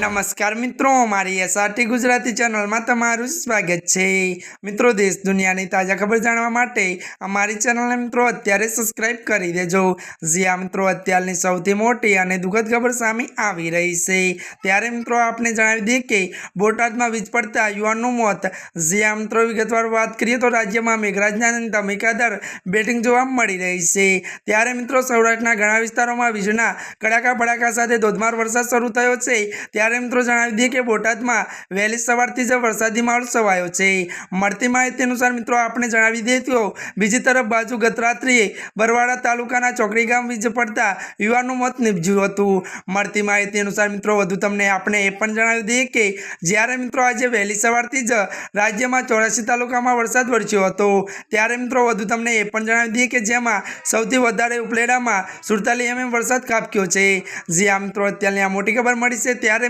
નમસ્કાર મિત્રો, મારી એસઆરટી ગુજરાતી ચેનલમાં તમારું સ્વાગત છે. મિત્રો, દેશ દુનિયાની તાજા ખબર જાણવા માટે અમારી ચેનલને મિત્રો અત્યારે સબસ્ક્રાઇબ કરી દેજો. જ્યાં મિત્રો અત્યારની સૌથી મોટી અને દુઃખદ ખબર સામે આવી રહી છે. ત્યારે મિત્રો આપને જણાવી દઈએ કે બોટાદમાં વીજ પડતા યુવાનનું મોત. જ્યાં મિત્રો વિગતવાર વાત કરીએ તો રાજ્યમાં મેઘરાજના અને બેટિંગ જોવા મળી રહી છે. ત્યારે મિત્રો સૌરાષ્ટ્રના ઘણા વિસ્તારોમાં વીજના કડાકા ભડાકા સાથે ધોધમાર વરસાદ શરૂ થયો છે. ત્યારે મિત્રો જણાવી દઈએ કે બોટાદમાં વહેલી સવારથી જ વરસાદી માહોલ છવાયો છે. મળતી માહિતી અનુસાર મિત્રો, આપણે જણાવી દઈએ તો બીજી તરફ બાજુ ગત રાત્રિએ બરવાડા તાલુકાના ચોકડી ગામ વીજ પડતા યુવાનનું મોત નીપજ્યું હતું. મળતી માહિતી અનુસાર મિત્રો, વધુ તમને આપણે એ પણ જણાવી દઈએ કે જ્યારે મિત્રો આજે વહેલી સવારથી જ રાજ્યમાં ચોરાસી તાલુકામાં વરસાદ વરસ્યો હતો. ત્યારે મિત્રો, વધુ તમને એ પણ જણાવી દઈએ કે જેમાં સૌથી વધારે ઉપલેડામાં સુડતાલીસ એમએમ વરસાદ ખાબક્યો છે. જે આ મિત્રો અત્યારની આ મોટી ખબર મળી છે, ત્યારે